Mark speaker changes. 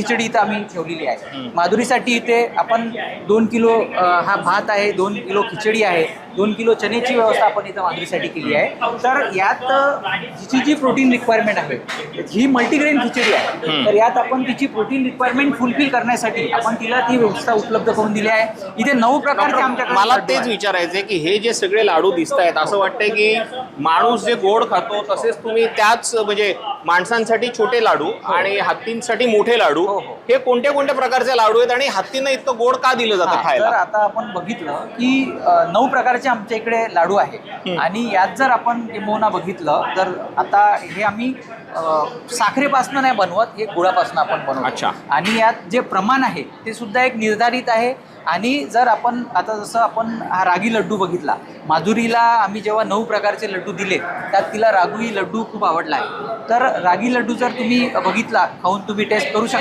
Speaker 1: खिचडी इथं आम्ही ठेवलेली आहे. माधुरीसाठी इथे आपण दोन किलो हा भात आहे दोन किलो खिचडी आहे दोन किलो चण्याची व्यवस्था आपण इथं माधुरीसाठी केली आहे. तर यात तिची जी प्रोटीन रिक्वायरमेंट आहे ही मल्टीग्रेन खिचडी आहे. तर यात आपण तिची प्रोटीन रिक्वायरमेंट फुलफिल करण्यासाठी आपण तिला ती व्यवस्था उपलब्ध करून दिली आहे. इथे नऊ प्रकारचे आमच्याकडे
Speaker 2: मला तेच
Speaker 1: आहेत.
Speaker 2: विचारायचंय की हे जे सगळे लाडू दिसत आहेत असं वाटतंय की माणूस जे गोड खातो तसेच तुम्ही त्याच म्हणजे माणसांसाठी छोटे लाडू आणि हत्तींसाठी मोठे लाडू
Speaker 1: हो, हो.
Speaker 2: हे कोणत्या कोणत्या प्रकारचे लाडू आहेत आणि हत्तींना इतकं गोड का दिलं जातं
Speaker 1: हा, तर
Speaker 2: खायला
Speaker 1: आता आपण बघितलं की अ, नऊ प्रकारचे आमच्या इकडे लाडू आहे आणि यात जर आपण किंबहुना बघितलं तर आता हे आम्ही अ, साखरेपासनं नाही बनवत हे गुळापासनं आपण बनवतो.
Speaker 2: अच्छा.
Speaker 1: आणि यात जे प्रमाण आहे ते सुद्धा एक निर्धारित आहे. आणि जर आपण आता जसं आपण हा रागी लड्डू बघितला माधुरीला आम्ही जेव्हा नऊ प्रकारचे लड्डू दिले त्यात तिला रागुई लड्डू खूप आवडला आहे. तर रागी लड्डू जर तुम्ही बघितला खाऊन तुम्ही टेस्ट करू शकता.